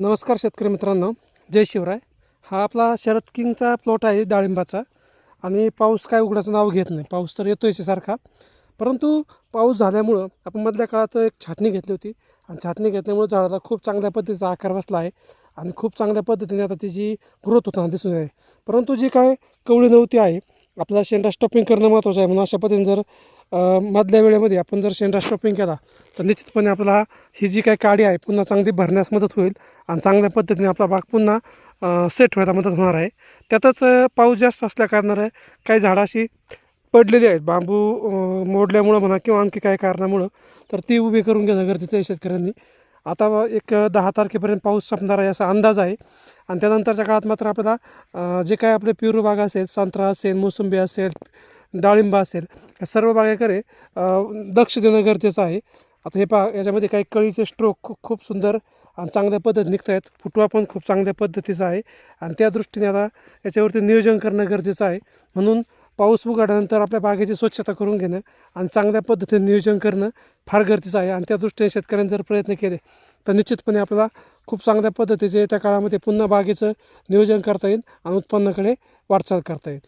नमस्कार शेतकरी मित्रांनो जय शिवराय. हा आपला शरद किंगचा प्लॉट आहे डाळिंबाचा आणि पाऊस काय उघडाचं नाव घेत नाही. पाऊस तर येतोय सारखा. परंतु पाऊस झाल्यामुळं आपण मधल्या काळात एक छाटणी घेतली होती. आणि छाटणी घेतल्यामुळं झाडाला खूप चांगल्या पद्धतीचा आकार बसला आहे आणि खूप चांगल्या पद्धतीने आता त्याची ग्रोथ होताना दिसून आहे परंतु जी काय कवळी नव्हती आहे आपला शेंडा स्टॉपिंग करणं महत्त्वाचं आहे. म्हणून अशा पद्धतीने जर मधल्या वेळेमध्ये आपण जर शेंडा स्टॉपिंग केला तर निश्चितपणे आपला ही जी काही काडी आहे पुन्हा चांगली भरण्यास मदत होईल आणि चांगल्या पद्धतीने आपला बाग पुन्हा सेट व्हायला मदत होणार आहे. त्यातच पाऊस जास्त असल्या कारणानं काही झाडं अशी पडलेली आहेत. बांबू मोडल्यामुळं म्हणा किंवा आणखी काही कारणामुळं तर ती उभी करून घेणं गरजेचं आहे शेतकऱ्यांनी. आता एक दहा तारखेपर्यंत पाऊस संपणार आहे असा अंदाज आहे. आणि त्यानंतरच्या काळात मात्र आपल्याला जे काय आपले पिरू बाग असेल संत्रा असेल मोसंबी असेल डाळिंब असेल या सर्व बागेकडे दक्ष लक्ष देणं गरजेचं आहे. आता हे पहा याच्यामध्ये काही कळीचे स्ट्रोक खूप खूप सुंदर आणि चांगल्या पद्धत निघत आहेत फुटवा पण खूप चांगल्या पद्धतीचा आहे. आणि त्या दृष्टीने आता याच्यावरती नियोजन करणं गरजेचं आहे. म्हणून पाऊस उघडल्यानंतर आपल्या बागेची स्वच्छता करून घेणं आणि चांगल्या पद्धतीने नियोजन करणं फार गरजेचं आहे. आणि त्या दृष्टीने शेतकऱ्यांनी जर प्रयत्न केले तर निश्चितपणे आपल्याला खूप चांगल्या पद्धतीचे त्या काळामध्ये पुन्हा बागेचं नियोजन करता येईल आणि उत्पन्नाकडे वाटचाल करता येईल.